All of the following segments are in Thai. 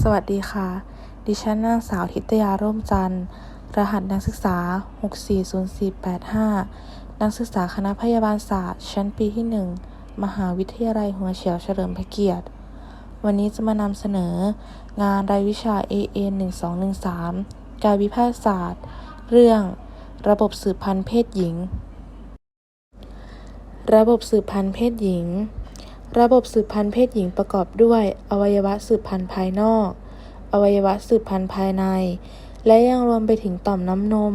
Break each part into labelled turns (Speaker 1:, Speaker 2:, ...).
Speaker 1: สวัสดีค่ะ ดิฉันนางสาวทิตยาร่มจันทร์ รหัสนักศึกษา 640485 นักศึกษาคณะพยาบาลศาสตร์ ชั้นปีที่ 1 มหาวิทยาลัยหัวเฉียวเฉลิมพระเกียรติ วันนี้จะมานำเสนอ งานรายวิชา AA 1213 การวิพากษ์ศาสตร์ เรื่อง ระบบสืบพันธุ์เพศหญิง ระบบสืบพันธุ์เพศหญิง ระบบสืบพันธุ์เพศหญิงประกอบด้วย อวัยวะสืบพันธุ์ภายนอก อวัยวะสืบพันธุ์ภายใน และยังรวมไปถึงต่อมน้ำนม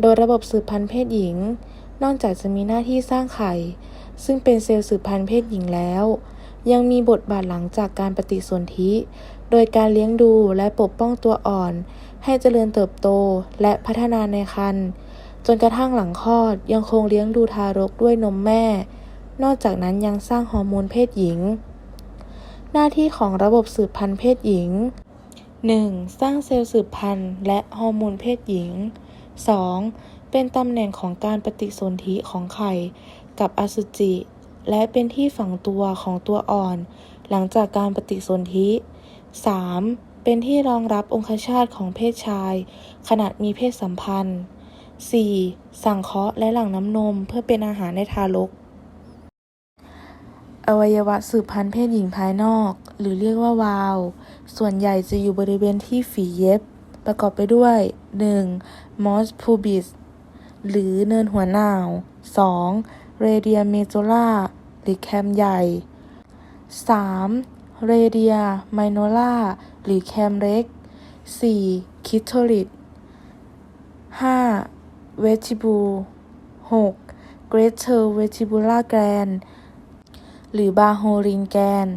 Speaker 1: โดยระบบสืบพันธุ์เพศหญิง นอกจากจะมีหน้าที่สร้างไข่ ซึ่งเป็นเซลล์สืบพันธุ์เพศหญิงแล้ว ยังมีบทบาทหลังจากการปฏิสนธิ โดยการเลี้ยงดูและปกป้องตัวอ่อน ให้เจริญเติบโตและพัฒนาในครรภ์จนกระทั่งหลังคลอดยังคงเลี้ยงดูทารกด้วยนมแม่ นอกจากนั้นยังสร้างฮอร์โมนเพศหญิง หน้าที่ของระบบสืบพันธุ์เพศหญิง 1. สร้างเซลล์สืบพันธุ์และฮอร์โมนเพศหญิง 2. เป็นตำแหน่งของการปฏิสนธิของไข่กับอสุจิ และเป็นที่ฝังตัวของตัวอ่อน หลังจากการปฏิสนธิ 3. เป็นที่รองรับองคชาตของเพศชาย ขณะมีเพศสัมพันธ์ 4. สั่งเคาะและหลั่งน้ำนมเพื่อเป็นอาหารในทารก อวัยวะสืบพันธุ์เพศหญิงภายนอก หรือเรียกว่าวาลวส่วนใหญ่จะอยู่บริเวณที่ฝีเย็บ ประกอบไปด้วย 1. Mos pubis หรือเนินหัวหนาว 2. Radia majora หรือแคมใหญ่ 3. Radia minora หรือแคมเล็ก 4. Clitoris 5. Vestibule 6. Greater vestibular gland หรือบาโฮรินแกน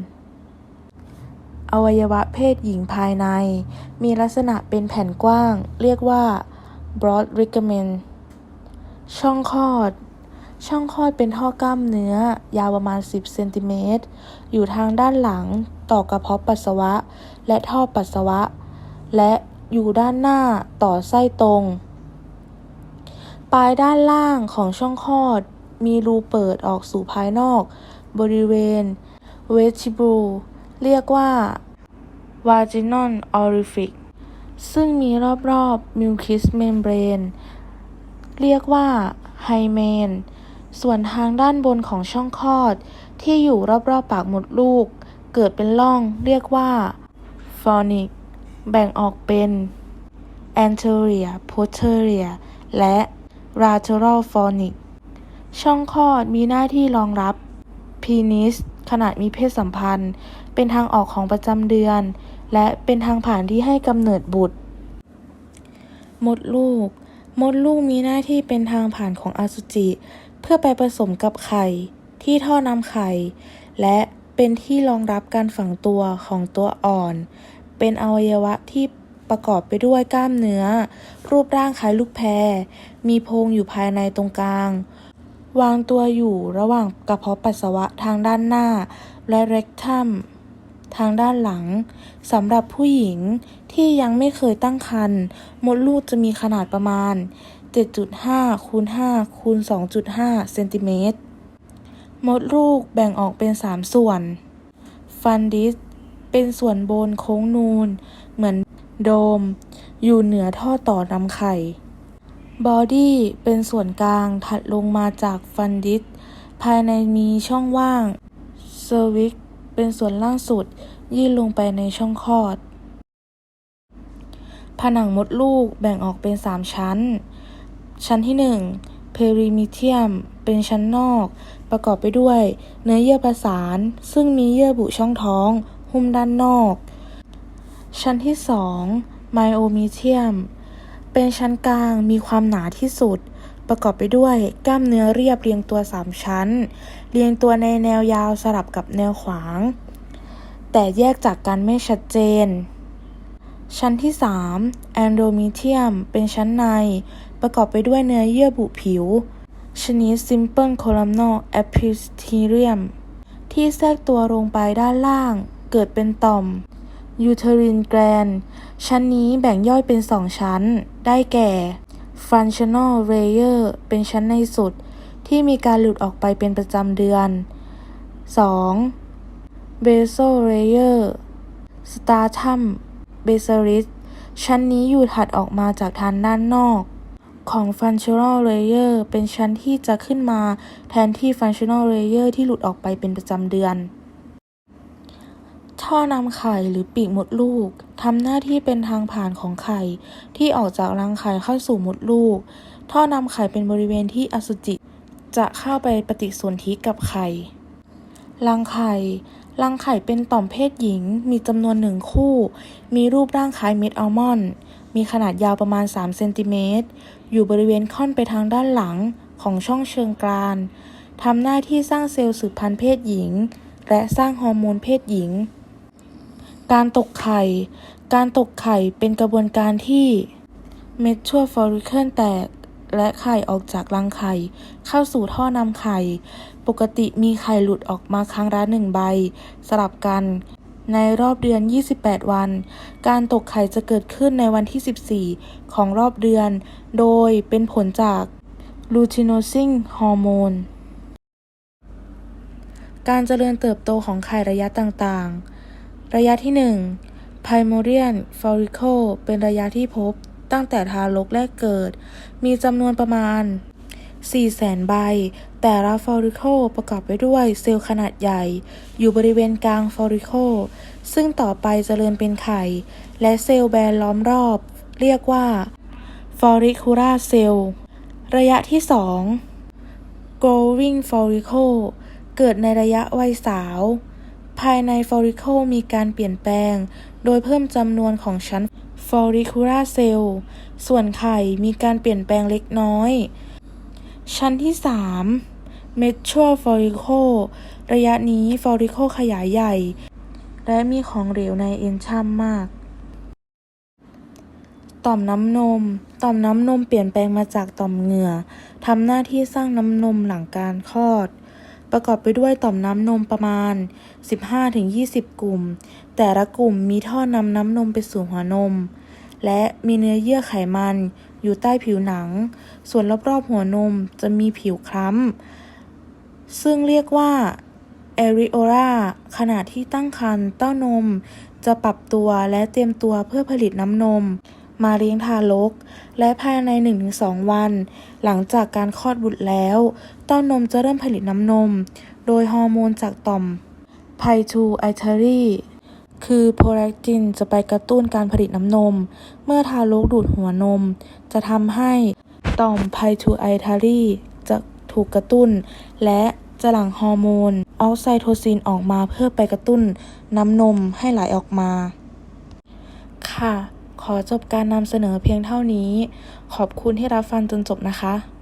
Speaker 1: อวัยวะเพศหญิงภายใน มีลักษณะเป็นแผ่นกว้าง เรียกว่า broad ligament ช่องคลอด ช่องคลอดเป็นท่อกล้ามเนื้อ ยาวประมาณ 10 เซนติเมตร อยู่ทางด้านหลัง ต่อกระเพาะปัสสาวะ และท่อปัสสาวะ และอยู่ด้านหน้าต่อไส้ตรง ปลายด้านล่างของช่องคลอด มีรูเปิดออกสู่ภายนอก บริเวณ vestibule เรียกว่า vaginal orifice ซึ่งมีรอบๆ mucous membrane เรียกว่า hymen ส่วนทางด้านบนของช่องคลอด ที่อยู่รอบๆ ปากมดลูก เกิดเป็นร่องเรียกว่า fornix แบ่งออกเป็น anterior posterior และ lateral fornix ช่องคลอดมีหน้าที่รองรับ พีนิสขณะมีเพศสัมพันธ์ เป็นทางออกของประจำเดือน และเป็นทางผ่านที่ให้กำเนิดบุตร มดลูก มดลูกมีหน้าที่เป็นทางผ่านของอสุจิ เพื่อไปผสมกับไข่ ที่ท่อนำไข่ และเป็นที่รองรับการฝังตัวของตัวอ่อน เป็นอวัยวะที่ประกอบไปด้วยกล้ามเนื้อ รูปร่างคล้ายลูกแพรมีโพรงอยู่ภายในตรงกลาง วางตัวอยู่ระหว่างกระเพาะปัสสาวะทางด้านหน้า และเรกทัมทางด้านหลังสำหรับผู้หญิงที่ยังไม่เคยตั้งครรภ์มดลูกจะมีขนาดประมาณ 7.5คูณ5คูณ2.5เซนติเมตรมดลูกแบ่งออกเป็น 3 ส่วน ฟันดิส เป็นส่วนบนโค้งนูน เหมือนโดม อยู่เหนือท่อต่อนำไข่ บอดี้เป็นส่วนกลางถัดลงมาจากฟันดิสภายในมีช่องว่างเซอร์วิกเป็นส่วนล่างสุด ยื่นลงไปในช่องคลอด ผนังมดลูกแบ่งออกเป็น 3 ชั้น ชั้นที่1เพริมิเทียมเป็นชั้นนอก ประกอบไปด้วย เนื้อเยื่อประสาน ซึ่งมีเยื่อบุช่องท้อง หุ้มด้านนอก ชั้นที่2ไมโอมิเทียม เป็นชั้นกลางมีความหนาที่สุด ประกอบไปด้วยกล้ามเนื้อเรียบเรียงตัว 3 ชั้น เรียงตัวในแนวยาวสลับกับแนวขวาง แต่แยกจากกันไม่ชัดเจน ชั้นที่ 3 แอนโดมิเทียม เป็นชั้นใน ประกอบไปด้วยเนื้อเยื่อบุผิว ชนิด Simple Columnar Epithelium ที่แทรกตัวลงไปด้านล่าง เกิดเป็นต่อม Uterine Gland ชั้นนี้แบ่งย่อยเป็น2ชั้น ได้แก่ Functional Layer เป็นชั้นในสุด ที่มีการหลุดออกไปเป็นประจำเดือน 2. Basal Layer Stratum เบซริสชั้นนี้อยู่ถัดออกมาจากทางด้านนอก ของ Functional Layer เป็นชั้นที่จะขึ้นมาแทนที่ Functional Layer ที่หลุดออกไปเป็นประจำเดือน ท่อนำไข่หรือปีกมดลูกทำหน้าที่เป็นทางผ่านของไข่ ที่ออกจากรังไข่เข้าสู่มดลูก ท่อนำไข่เป็นบริเวณที่อสุจิ จะเข้าไปปฏิสนธิกับไข่ รังไข่ รังไข่เป็นต่อมเพศหญิง มีจำนวนหนึ่งคู่ มีรูปร่างคล้ายเม็ดอัลมอนด์ มีขนาดยาวประมาณ 3 เซนติเมตร อยู่บริเวณค่อนไปทางด้านหลังของช่องเชิงกรานทำหน้าที่สร้างเซลล์สืบพันธุ์เพศหญิง และสร้างฮอร์โมนเพศหญิง การตกไข่ การตกไข่เป็นกระบวนการที่เม็ดชั่วฟอลิเคิลแตก และไข่ออกจากรังไข่ เข้าสู่ท่อนำไข่ ปกติมีไข่หลุดออกมาครั้งละหนึ่งใบ สลับกัน ในรอบเดือน 28 วัน การตกไข่จะเกิดขึ้นในวันที่ 14 ของรอบเดือน โดยเป็นผลจากลูทิโนซิงฮอร์โมนการเจริญเติบโตของไข่ระยะต่างๆ ระยะที่ 1 primordial follicle เป็นระยะที่พบตั้งแต่ทารกแรกเกิด มีจำนวนประมาณ 400,000 ใบ แต่ละ follicle ประกอบไปด้วยเซลล์ขนาดใหญ่ อยู่บริเวณกลาง follicle ซึ่งต่อไปเจริญเป็นไข่ และเซลล์แบนล้อมรอบ เรียกว่า follicular cell ระยะที่ 2 growing follicle เกิดในระยะวัยสาว ภายใน follicle มีการเปลี่ยนแปลง โดยเพิ่มจำนวนของชั้น follicular cell ส่วนไข่มีการเปลี่ยนแปลงเล็กน้อย ชั้นที่ 3 mature follicle ระยะนี้ follicle ขยายใหญ่ และมีของเหลวในเอนชัมมาก ต่อมน้ำนม ต่อมน้ำนมเปลี่ยนแปลงมาจากต่อมเหงื่อทำหน้าที่สร้างน้ำนมหลังการคลอด ประกอบไปด้วยต่อมน้ำนมประมาณ 15-20 กลุ่ม แต่ละกลุ่มมีท่อนำน้ำนมไปสู่หัวนม และมีเนื้อเยื่อไขมันอยู่ใต้ผิวหนัง ส่วนรอบๆหัวนมจะมีผิวคล้ำ ซึ่งเรียกว่า areola ขณะที่ตั้งครรภ์เต้านม จะปรับตัวและเตรียมตัวเพื่อผลิตน้ำนม มาเลี้ยงทารก และภายใน 1-2 วัน หลังจากการคลอดบุตรแล้ว เต้านมจะเริ่มผลิตน้ำนม โดยฮอร์โมนจากต่อม pituitary คือโพแลคตินจะไปกระตุ้นการผลิตน้ำนม เมื่อทารกดูดหัวนม จะทำให้ต่อม pituitary จะถูกกระตุ้น และจะหลั่งฮอร์โมนออกไซโทซินออกมาเพื่อไปกระตุ้นน้ำนมให้ไหลออกมา ค่ะ ขอจบการนำเสนอเพียงเท่านี้ ขอบคุณที่รับฟังจนจบนะคะ